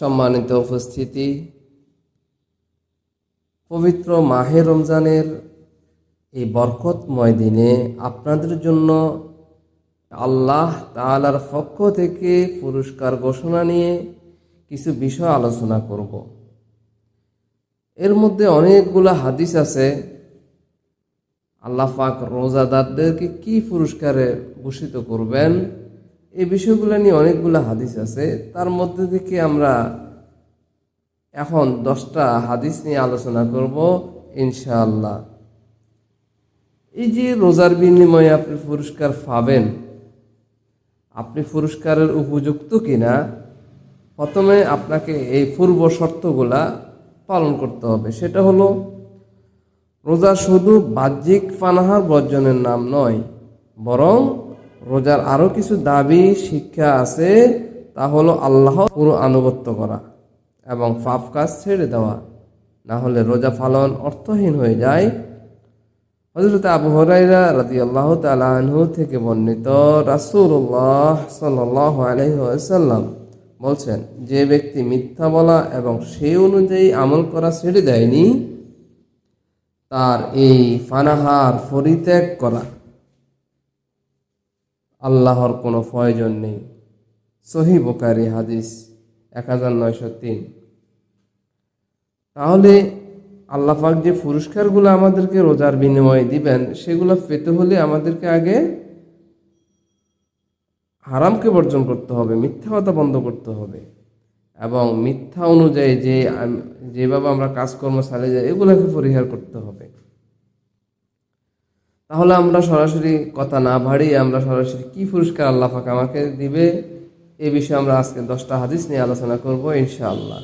সম্মানিত উপস্থিতি। পবিত্র মাহে রমজানের এই বরকতময় দিনে আপনাদের জন্য আল্লাহ তাআলার পক্ষ থেকে পুরস্কার ঘোষণা নিয়ে কিছু বিষয় আলোচনা করব। এর মধ্যে অনেকগুলো হাদিস আছে। আল্লাহ পাক রোজাদারদেরকে কি পুরস্কারে ভূষিত করবেন? এই বিষয়গুলো নিয়ে অনেকগুলো হাদিস আছে। তার মধ্যে থেকে আমরা এখন দশটা হাদিস নিয়ে আলোচনা করব, ইনশাআল্লাহ। এই যে রোজার বিনিময়ে আপনি পুরস্কার পাবেন, আপনি পুরস্কারের উপযুক্ত কিনা, প্রথমে আপনাকে এই পূর্ব শর্তগুলা পালন করতে হবে। সেটা হলো, রোজা শুধু বাহ্যিক পানাহার বর্জনের নাম নয়, বরং রোজার আরও কিছু দাবি, শিক্ষা আছে, তা হলো আল্লাহ পুরো আনুগত্য করা এবং পাপ কাজ ছেড়ে দেওয়া। না হলে রোজা পালন অর্থহীন হয়ে যায়। হজরত আবু হরাইরা রাদি আল্লাহ তালাহু থেকে বর্ণিত রাসুল্লাহ সাল্লাহ আলহিহাল্লাম বলছেন, যে ব্যক্তি মিথ্যা বলা এবং সেই অনুযায়ী আমল করা ছেড়ে দেয়নি, তার এই ফানাহার পরিত্যাগ করা আল্লাহর কোনো প্রয়োজন নেই। সহি বোকারি হাদিস এক হাজার নয়শো তিন। তাহলে আল্লাপাক যে পুরস্কারগুলো আমাদেরকে রোজার বিনিময়ে দিবেন, সেগুলো পেতে হলে আমাদেরকে আগে হারামকে বর্জন করতে হবে, মিথ্যা কথা বন্ধ করতে হবে। এবং মিথ্যা অনুযায়ী যে যেভাবে আমরা কাজকর্ম চালিয়ে যাই, এগুলোকে পরিহার করতে হবে। তাহলে আমরা সরাসরি কথা না বাড়িয়ে আমরা সরাসরি কি পুরস্কার আল্লাহ পাক আমাকে দিবে? এ বিষয়ে আমরা আজকে দশটা হাদিস নিয়ে আলোচনা করব ইনশাআল্লাহ।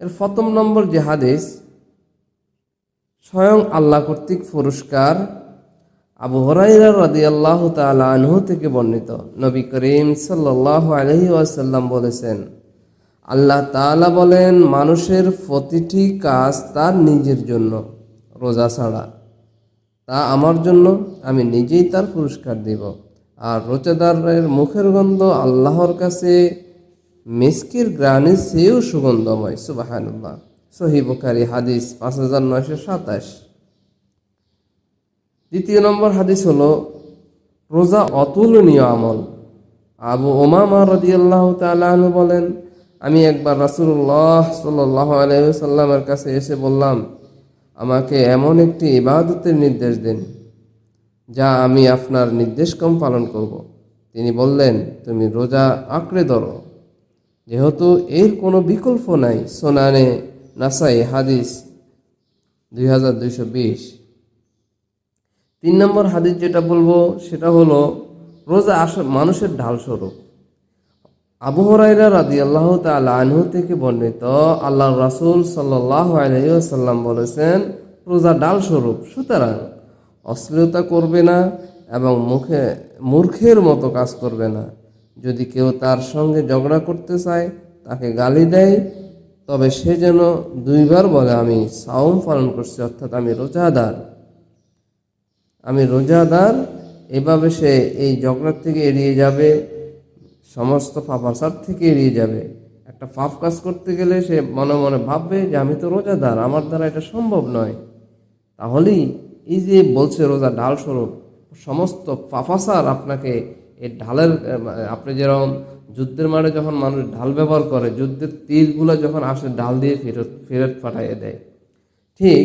এর প্রথম নম্বর যে হাদিস, স্বয়ং আল্লাহ কর্তৃক পুরস্কার আবু হরাইরা রাদি আল্লাহ আনহু থেকে বর্ণিত। নবী করিম সাল্লাহ আলহি ওয়াসাল্লাম বলেছেন আল্লাহ তাআলা বলেন, মানুষের প্রতিটি কাজ তার নিজের জন্য, রোজা ছাড়া। তা আমার জন্য, আমি নিজেই তার পুরস্কার দিব। আর রোজাদারের মুখের গন্ধ আল্লাহর কাছে, মিসকির গ্রানের চেয়েও সুগন্ধময়, সুবাহানুল্লাহ। সহি বুখারি, হাদিস পাঁচ হাজার নয়শো সাতাশ। দ্বিতীয় নম্বর হাদিস হল, রোজা অতুলনীয় আমল। আবু ওমামা রদিয়াল্লাহ তালু বলেন আমি একবার রাসুল্লাহ সাল্লাহ কাছে এসে বললাম, আমাকে এমন একটি ইবাদতের নির্দেশ দিন, যা আমি আপনার নির্দেশ কম পালন করব। তিনি বললেন, তুমি রোজা আঁকড়ে ধরো। যেহেতু এর কোনো বিকল্প নাই, সোনানে নাসাই হাদিস দুই হাজার তিন নম্বর হাদিস যেটা বলব, সেটা হলো, রোজা আস মানুষের ঢাল স্বরূপ আবু হরাইরা রাদি আল্লাহ আনহু থেকে বর্ণিত আল্লাহ রাসুল আলহিসাল্লাম বলেছেন, রোজা ডাল স্বরূপ সুতরাং অশ্লীলতা করবে না এবং মুখে মূর্খের মতো কাজ করবে না। যদি কেউ তার সঙ্গে ঝগড়া করতে চায়, তাকে গালি দেয়, তবে সে যেন দুইবার বলে, আমি সাওম পালন করছি, অর্থাৎ আমি রোজাদার। আমি রোজাদার এভাবে সে এই ঝগড়ার থেকে এড়িয়ে যাবে। সমস্ত পাপাচার থেকে এড়িয়ে যাবে। একটা পাপ কাজ করতে গেলে সে মনে মনে ভাববে যে, আমি তো রোজাদার, আমার দ্বারা এটা সম্ভব নয়। তাহলেই এই যে বলছে রোজা ঢাল স্বরূপ, সমস্ত পাপাচার আপনাকে এই ঢালের আপনি যেরকম যুদ্ধের মাঠে যখন মানুষ ঢাল ব্যবহার করে, যুদ্ধের তীরগুলো যখন আসে, ঢাল দিয়ে ফেরত ফেরত পাঠাইয়ে দেয়। ঠিক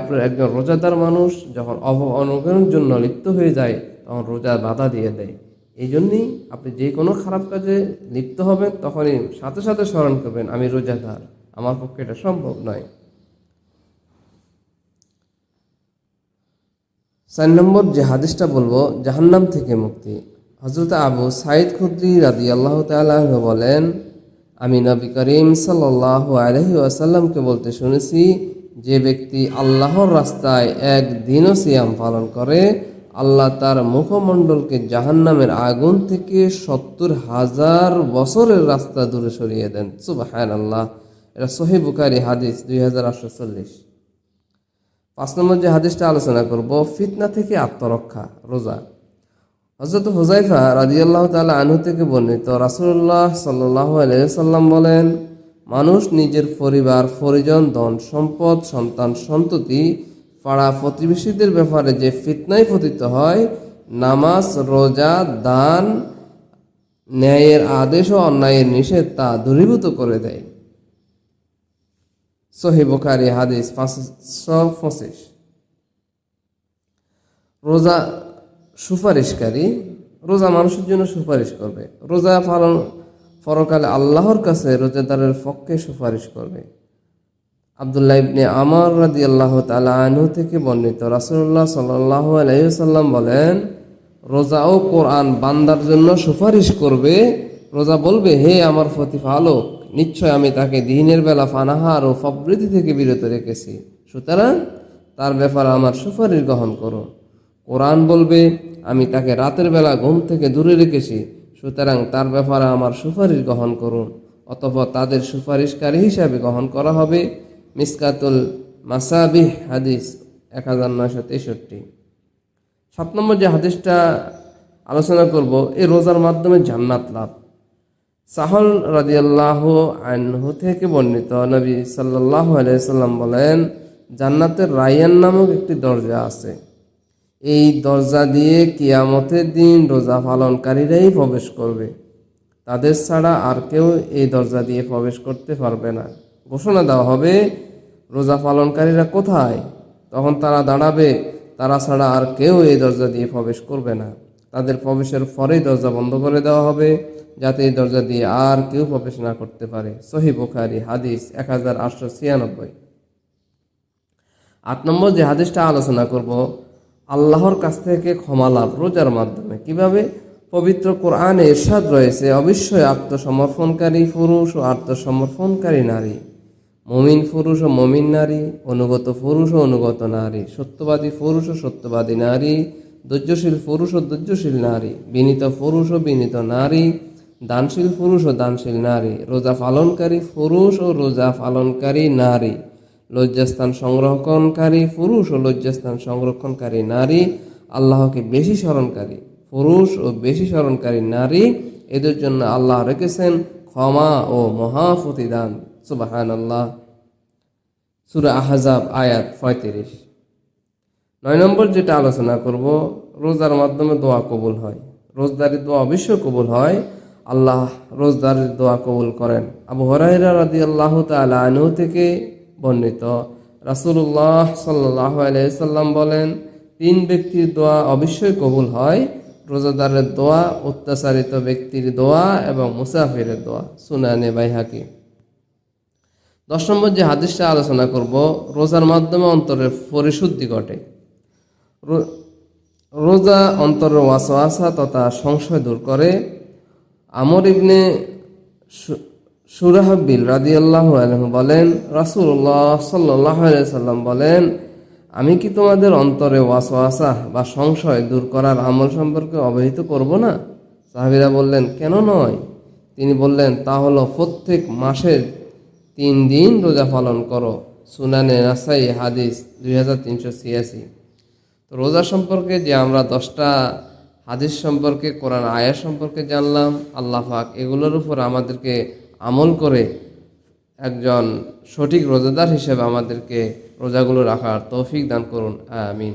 আপনার একজন রোজাদার মানুষ যখন অব অনুকরণের জন্য লিপ্ত হয়ে যায়, তখন রোজা বাধা দিয়ে দেয়। এই জন্যই আপনি যে কোনো খারাপ কাজে লিপ্ত হবেন, তখনই সাথে সাথে স্মরণ করবেন, আমি রোজাদার, আমার পক্ষে এটা সম্ভব নয়। চার নম্বর যে হাদিসটা বলব, জাহান্নাম থেকে মুক্তি। হজরত আবু সাইদ খুদ্রি রাদি আল্লাহ তালাহ বলেন, আমি নবী করিম সাল্লাহ আলহি আসাল্লামকে বলতে শুনেছি, যে ব্যক্তি আল্লাহর রাস্তায় একদিনও সিয়াম পালন করে আল্লাহ তার মুখমণ্ডলকে জাহান্নামের আগুন থেকে সত্তর হাজার বছরের রাস্তা দূরে সরিয়ে দেন। সুবাহ আল্লাহ এটা সহি বুখারি হাদিস দুই হাজার আটশো চল্লিশ। পাঁচ নম্বর যে হাদিসটা আলোচনা করব, ফিতনা থেকে আত্মরক্ষা, রোজা। হজরত হুজাইফা রাজিয়াল্লাহ তাআলা আনহু থেকে বর্ণিত রাসূলুল্লাহ সাল্লাল্লাহু আলাইহি সাল্লাম বলেন, মানুষ নিজের পরিবার, পরিজন, ধন, সম্পদ, সন্তান, সন্ততি পাড়া প্রতিবেশীদের ব্যাপারে যে ফিতনায় পতিত হয়, নামাজ, রোজা, দান, ন্যায়ের আদেশ ও অন্যায়ের নিষেধ তা দূরীভূত করে দেয়। সহি বুখারি হাদিস পাঁচশো পঁচিশ। রোজা সুপারিশকারী, রোজা মানুষের জন্য সুপারিশ করবে। রোজা পালন পরকালে আল্লাহর কাছে রোজাদারের পক্ষে সুপারিশ করবে। আবদুল্লাহ ইবনে আমার রাদি আল্লাহ তালা থেকে বর্ণিত রাসুল্লাহ সাল্লাহ আলাইসাল্লাম বলেন রোজা ও কোরআন বান্দার জন্য সুপারিশ করবে। রোজা বলবে, হে আমার প্রতিপালক, নিশ্চয় আমি তাকে দিনের বেলা ফানাহার ও প্রবৃত্তি থেকে বিরত রেখেছি। সুতরাং তার ব্যাপারে আমার সুপারিশ গ্রহণ করো। কোরআন বলবে, আমি তাকে রাতের বেলা ঘুম থেকে দূরে রেখেছি। সুতরাং তার ব্যাপারে আমার সুপারিশ গ্রহণ করুন। অতঃপর তাদের সুপারিশকারী হিসাবে গ্রহণ করা হবে। মিসকাতুল মাসাবিহ হাদিস এক হাজার নয়শো তেষট্টি। সাত নম্বর যে হাদিসটা আলোচনা করব, এই রোজার মাধ্যমে জান্নাত লাভ। সাহল রাদিয়াল্লাহ আনহু থেকে বর্ণিত নবী সাল্লাহ আলাইসাল্লাম বলেন, জান্নাতের রায়ান নামক একটি দরজা আছে। এই দরজা দিয়ে কিয়ামতের দিন রোজা পালনকারীরাই প্রবেশ করবে। তাদের ছাড়া আর কেউ এই দরজা দিয়ে প্রবেশ করতে পারবে না। ঘোষণা দেওয়া হবে রোজা পালনকারীরা কোথায়? তখন তারা দাঁড়াবে, তারা ছাড়া আর কেউ এই দরজা দিয়ে প্রবেশ করবে না। তাদের প্রবেশের পরেই দরজা বন্ধ করে দেওয়া হবে, যাতে এই দরজা দিয়ে আর কেউ প্রবেশ না করতে পারে। সহি বুখারি, হাদিস এক হাজার আটশো ছিয়ানব্বই। আট নম্বর যে হাদিসটা আলোচনা করব, আল্লাহর কাছ থেকে ক্ষমা লাভ রোজার মাধ্যমে। কীভাবে? পবিত্র কোরআনে এরশাদ রয়েছে, অবশ্যই আত্মসমর্পণকারী পুরুষ ও আত্মসমর্পণকারী নারী। মমিন পুরুষ ও মমিন নারী, অনুগত পুরুষ ও অনুগত নারী, সত্যবাদী পুরুষ ও সত্যবাদী নারী, ধৈর্যশীল পুরুষ ও ধৈর্যশীল নারী, বিনীত পুরুষ ও বিনীত নারী, দানশীল পুরুষ ও দানশীল নারী, রোজা পালনকারী পুরুষ ও রোজা পালনকারী নারী, লজ্জাস্থান সংরক্ষণকারী পুরুষ ও লজ্জাস্থান সংরক্ষণকারী নারী, আল্লাহকে বেশি স্মরণকারী পুরুষ ও বেশি স্মরণকারী নারী, এদের জন্য আল্লাহ রেখেছেন ক্ষমা ও মহাফতিদান সুরা আহজাব, আয়াত পঁয়ত্রিশ। নয় নম্বর যেটা আলোচনা করব, রোজার মাধ্যমে দোয়া কবুল হয়। দোয়া অবশ্যই কবুল হয়। আল্লাহ রোজদারের দোয়া কবুল করেন। আবু হরাইরা রাদি আল্লাহ থেকে বর্ণিত। রাসুল্লাহ সাল্লাহ আলাইসাল্লাম বলেন, তিন ব্যক্তির দোয়া অবশ্যই কবুল হয়। রোজাদারের দোয়া, অত্যাচারিত ব্যক্তির দোয়া এবং মুসাফিরের দোয়া। সুনানে বাইহাকি। দশ নম্বর যে হাদিসটা আলোচনা করব, রোজার মাধ্যমে অন্তরের পরিশুদ্ধি ঘটে। রোজা অন্তরের ওয়াসওয়াসা তথা সংশয় দূর করে। আমর ইবনে সুরাহাবিল রাদিয়াল্লাহ আলহু বলেন, রাসূলুল্লাহ সাল্লাহ সাল্লাম বলেন, আমি কি তোমাদের অন্তরে ওয়াসওয়াসা বা সংশয় দূর করার আমল সম্পর্কে অবহিত করব না? সাহাবিরা বললেন, কেন নয়? তিনি বললেন, তা হলো প্রত্যেক মাসের তিন দিন রোজা পালন করো। সুনানে নাসাই হাদিস দুই হাজার তিনশো ছিয়াশি। তো রোজা সম্পর্কে যে আমরা দশটা হাদিস সম্পর্কে, কোরআন আয়া সম্পর্কে জানলাম, আল্লাহ পাক এগুলোর উপর আমাদেরকে আমল করে একজন সঠিক রোজাদার হিসেবে আমাদেরকে রোজাগুলো রাখার তৌফিক দান করুন। আমিন।